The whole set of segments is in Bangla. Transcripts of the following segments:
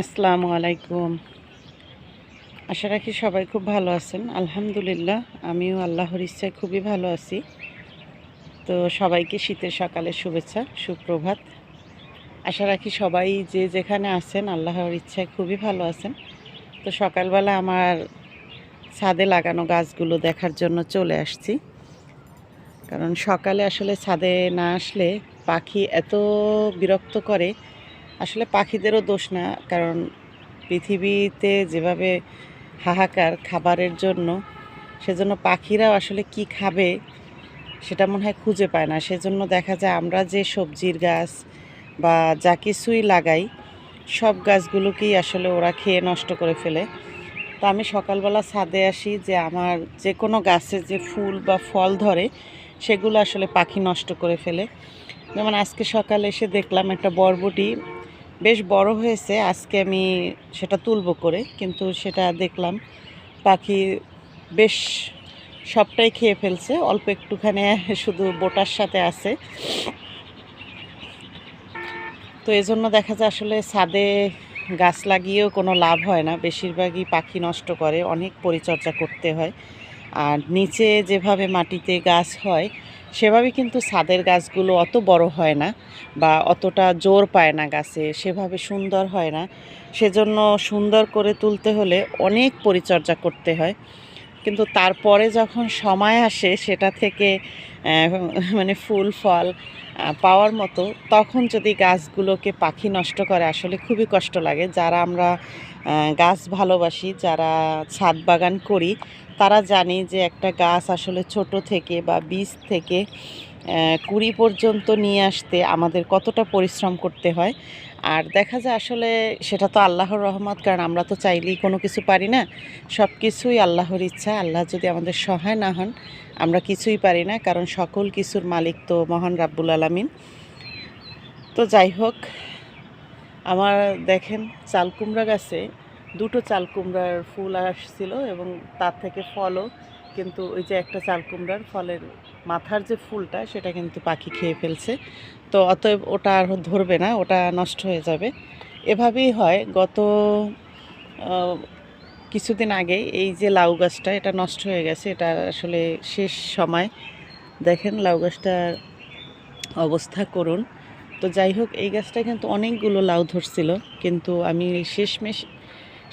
আসসালামু আলাইকুম। আশা রাখি সবাই খুব ভালো আছেন। আলহামদুলিল্লাহ, আমিও আল্লাহর ইচ্ছায় খুবই ভালো আছি। তো সবাইকে শীতের সকালে শুভেচ্ছা, সুপ্রভাত। আশা রাখি সবাই যে যেখানে আছেন, আল্লাহর ইচ্ছায় খুবই ভালো আছেন। তো সকালবেলা আমার ছাদে লাগানো গাছগুলো দেখার জন্য চলে আসছি। কারণ সকালে আসলে ছাদে না আসলে পাখি এত বিরক্ত করে আসলে পাখিদেরও দোষ না, কারণ পৃথিবীতে যেভাবে হাহাকার খাবারের জন্য, সেজন্য পাখিরাও আসলে কি খাবে সেটা মনে হয় খুঁজে পায় না। সেজন্য দেখা যায় আমরা যে সবজির গাছ বা যা কিছুই লাগাই, সব গাছগুলোকেই আসলে ওরা খেয়ে নষ্ট করে ফেলে। তো আমি সকালবেলা ছাদে আসি যে আমার যে কোনো গাছে যে ফুল বা ফল ধরে, সেগুলো আসলে পাখি নষ্ট করে ফেলে। যেমন আজকে সকালে এসে দেখলাম একটা বরবটি বেশ বড় হয়েছে, আজকে আমি সেটা তুলব করে, কিন্তু সেটা দেখলাম পাখি বেশ সবটাই খেয়ে ফেলছে, অল্প একটুখানি শুধু বোটার সাথে আছে। তো এজন্য দেখা যায় আসলে ছাদে গাছ লাগিয়েও কোনো লাভ হয় না, বেশিরভাগই পাখি নষ্ট করে, অনেক পরিচর্যা করতে হয়। আর নিচে যেভাবে মাটিতে গাছ হয় সেভাবে কিন্তু ছাদের গাছগুলো অত বড় হয় না বা অতটা জোর পায় না গাছে, সেভাবে সুন্দর হয় না। সেজন্য সুন্দর করে তুলতে হলে অনেক পরিচর্যা করতে হয়। কিন্তু তারপরে যখন সময় আসে সেটা থেকে মানে ফুল, ফল পাওয়ার মতো, তখন যদি গাছগুলোকে পাখি নষ্ট করে, আসলে খুবই কষ্ট লাগে। যারা আমরা গাছ ভালোবাসি, যারা ছাদ বাগান করি তারা জানে যে একটা গাছ আসলে ছোট থেকে বা বীজ থেকে কুড়ি পর্যন্ত নিয়ে আসতে আমাদের কতটা পরিশ্রম করতে হয়। আর দেখা যায় আসলে সেটা তো আল্লাহর রহমত, কারণ আমরা তো চাইলেই কোনো কিছু পারি না। সব কিছুই আল্লাহর ইচ্ছা, আল্লাহ যদি আমাদের সহায় না হন, আমরা কিছুই পারি না, কারণ সকল কিছুর মালিক তো মহান রাব্বুল আলামিন। তো যাই হোক, আমার দেখেন চাল কুমড়া গাছে দুটো চাল কুমড়ার ফুল আসছিল এবং তার থেকে ফলও, কিন্তু ওই যে একটা চাল কুমড়ার ফলের মাথার যে ফুলটা, সেটা কিন্তু পাখি খেয়ে ফেলছে। তো অতএব ওটা আর ধরবে না, ওটা নষ্ট হয়ে যাবে। এভাবেই হয়। গত কিছুদিন আগে এই যে লাউ গাছটা, এটা নষ্ট হয়ে গেছে। এটা আসলে শেষ সময়। দেখেন লাউ গাছটার অবস্থা করুন। তো যাই হোক, এই গাছটা কিন্তু অনেকগুলো লাউ ধরছিল। কিন্তু আমি শেষমেশ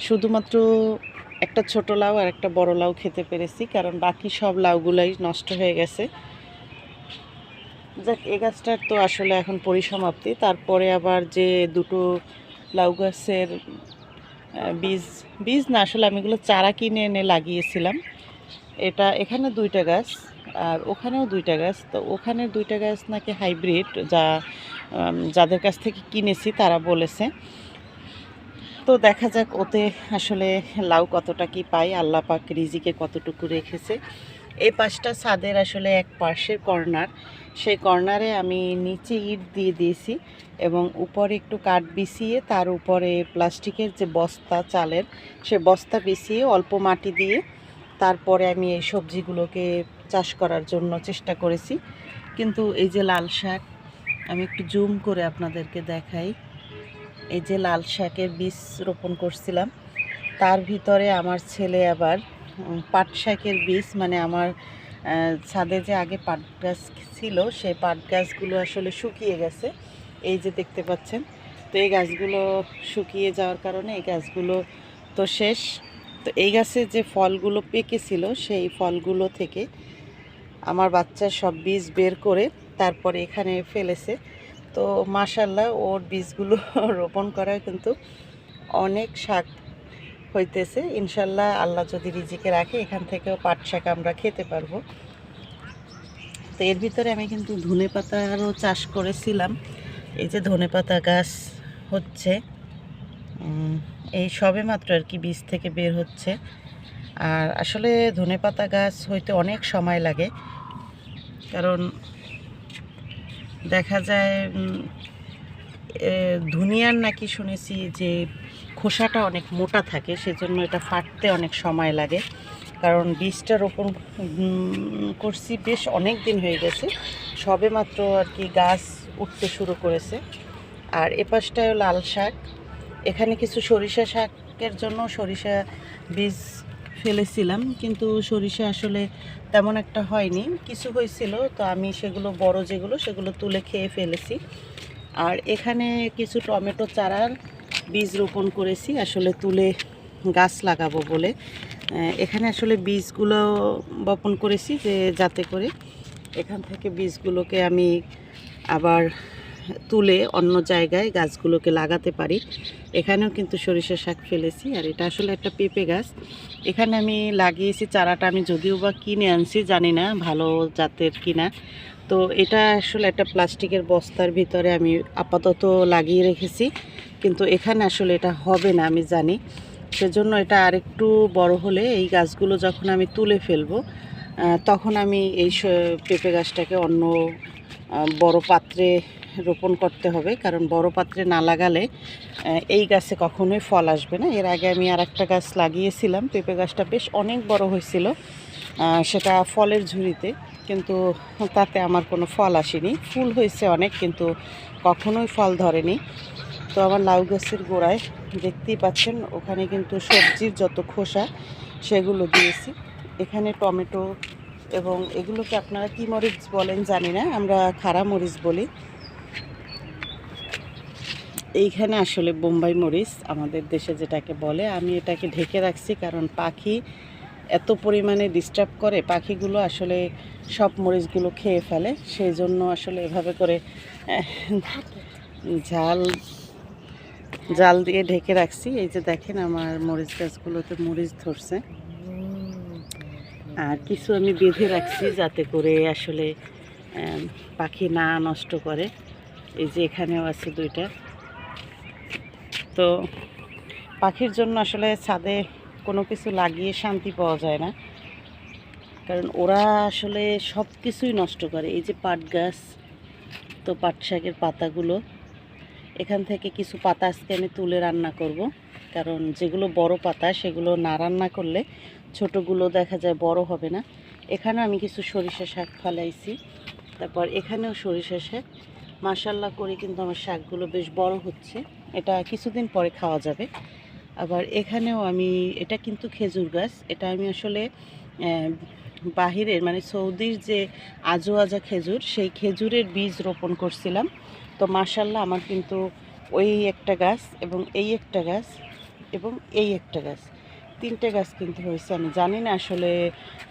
শুধুমাত্র একটা ছোট লাউ আর একটা বড় লাউ খেতে পেরেছি, কারণ বাকি সব লাউগুলাই নষ্ট হয়ে গেছে। যাক, এ গাছটার তো আসলে এখন পরিসমাপ্তি। তারপরে আবার যে দুটো লাউ গাছের বীজ বীজ না, আসলে আমি এগুলো চারা কিনে এনে লাগিয়েছিলাম। এটা এখানে দুইটা গাছ আর ওখানেও দুইটা গাছ। তো ওখানে দুইটা গাছ নাকি হাইব্রিড, যা যাদের কাছ থেকে কিনেছি তারা বলেছে। তো দেখা যাক ওতে আসলে লাউ কতটা কি পাই আল্লাহ পাক রিজিকে কতটুকু রেখেছে। এই পাশটা ছাদের আসলে এক পাশের কর্নার। সেই কর্নারে আমি নিচে ইট দিয়ে দিয়েছি এবং উপরে একটু কাঠ বিছিয়ে তার উপরে প্লাস্টিকের যে বস্তা চালের, সে বস্তা বিছিয়ে অল্প মাটি দিয়ে তারপরে আমি এই সবজিগুলোকে চাষ করার জন্য চেষ্টা করেছি। কিন্তু এই যে লাল শাক, আমি একটু জুম করে আপনাদেরকে দেখাই। এই যে লাল শাকের বীজ রোপণ করছিলাম, তার ভিতরে আমার ছেলে আবার পাট শাকের বীজ মানে আমার ছাদে যে আগে পাট গাছ ছিল, সেই পাট গাছগুলো আসলে শুকিয়ে গেছে। এই যে দেখতে পাচ্ছেন, তো এই গাছগুলো শুকিয়ে যাওয়ার কারণে এই গাছগুলো তো শেষ। তো এই গাছে যে ফলগুলো পেকেছিল, সেই ফলগুলো থেকে আমার বাচ্চা সব বীজ বের করে তারপরে এখানে ফেলেছে। তো মাশাল্লাহ ওর বীজগুলো রোপণ করা কিন্তু অনেক শাক হইতেছে। ইনশাল্লাহ আল্লাহ যদি রিজিকে রাখে, এখান থেকেও পাট শাক আমরা খেতে পারব। তো এর ভিতরে আমি কিন্তু ধনে পাতারও চাষ করেছিলাম। এই যে ধনে পাতা গাছ হচ্ছে এই সবে মাত্র আর কি বীজ থেকে বের হচ্ছে। আর আসলে ধনে পাতা গাছ হইতে অনেক সময় লাগে, কারণ দেখা যায় ধুনিয়ার নাকি শুনেছি যে খোসাটা অনেক মোটা থাকে, সেজন্য এটা ফাটতে অনেক সময় লাগে। কারণ বীজটা রোপণ করছি বেশ অনেক দিন হয়ে গেছে। সবে মাত্র আর কি গাছ উঠতে শুরু করেছে। আর এ পাশটায় লাল শাক। এখানে কিছু সরিষা শাকের জন্য সরিষা বীজ ফেলেছিলাম, কিন্তু সরিষা আসলে তেমন একটা হয়নি। কিছু হয়েছিল, তো আমি সেগুলো, বড় যেগুলো, সেগুলো তুলে খেয়ে ফেলেছি। আর এখানে কিছু টমেটো চারার বীজ রোপণ করেছি, আসলে তুলে গাছ লাগাবো বলে। এখানে আসলে বীজগুলো বপন করেছি যে যাতে করে এখান থেকে বীজগুলোকে আমি আবার তুলে অন্য জায়গায় গাছগুলোকে লাগাতে পারি। এখানেও কিন্তু সরিষা শাক ফেলেছি আর এটা আসলে একটা পেঁপে গাছ। এখানে আমি লাগিয়েছি চারাটা, আমি যদিও বা কিনে আনছি, জানি না ভালো জাতের কিনা। তো এটা আসলে একটা প্লাস্টিকের বস্তার ভিতরে আমি আপাতত লাগিয়ে রেখেছি। কিন্তু এখানে আসলে এটা হবে না, আমি জানি। সেজন্য এটা আরেকটু বড় হলে এই গাছগুলো যখন আমি তুলে ফেলব তখন আমি এই পেঁপে গাছটাকে অন্য বড় পাত্রে রোপণ করতে হবে। কারণ বড় পাত্রে না লাগালে এই গাছে কখনোই ফল আসবে না। এর আগে আমি আর একটা গাছ লাগিয়েছিলাম। পেঁপে গাছটা বেশ অনেক বড় হয়েছিল সেটা ফলের ঝুড়িতে। কিন্তু তাতে আমার কোনো ফল আসেনি। ফুল হয়েছে অনেক, কিন্তু কখনোই ফল ধরেনি। তো আমার লাউ গাছের গোড়ায় দেখতেই পাচ্ছেন, ওখানে কিন্তু সবজির যত খোসা, সেগুলো দিয়েছি। এখানে টমেটো এবং এগুলোকে আপনারা কী মরিচ বলেন জানি না, আমরা খাড়া মরিচ বলি। এইখানে আসলে বোম্বাই মরিচ আমাদের দেশে যেটাকে বলে, আমি এটাকে ঢেকে রাখছি কারণ পাখি এত পরিমাণে ডিস্টার্ব করে, পাখিগুলো আসলে সব মরিচগুলো খেয়ে ফেলে সেই জন্য আসলে এভাবে করে ঝাল জাল দিয়ে ঢেকে রাখছি। এই যে দেখেন আমার মরিচ গাছগুলোতে মরিচ ধরছে। আর কিছু আমি বেঁধে রাখছি যাতে করে আসলে পাখি না নষ্ট করে। এই যে এখানেও আছে দুইটা। তো পাখির জন্য আসলে ছাদে কোনো কিছু লাগিয়ে শান্তি পাওয়া যায় না। কারণ ওরা আসলে সব কিছুই নষ্ট করে। এই যে পাট গাছ, তো পাট শাকের পাতাগুলো, এখান থেকে কিছু পাতা আজকে আমি তুলে রান্না করব। কারণ যেগুলো বড় পাতা, সেগুলো না রান্না করলে ছোটোগুলো দেখা যায় বড় হবে না। এখানে আমি কিছু সরিষা শাক ফালাইছি। তারপর এখানেও সরিষা শাক। মাসাল্লাহ করে কিন্তু আমার শাকগুলো বেশ বড় হচ্ছে। এটা কিছুদিন পরে খাওয়া যাবে। আবার এখানেও আমি, এটা কিন্তু খেজুর গাছ। এটা আমি আসলে বাহিরের মানে সৌদির যে আজো আজা খেজুর, সেই খেজুরের বীজ রোপণ করছিলাম। তো মাশাল্লাহ আমার কিন্তু ওই একটা গাছ এবং এই একটা গাছ এবং এই একটা গাছ। তিনটে গাছ কিনতে হয়েছে আমি জানি না আসলে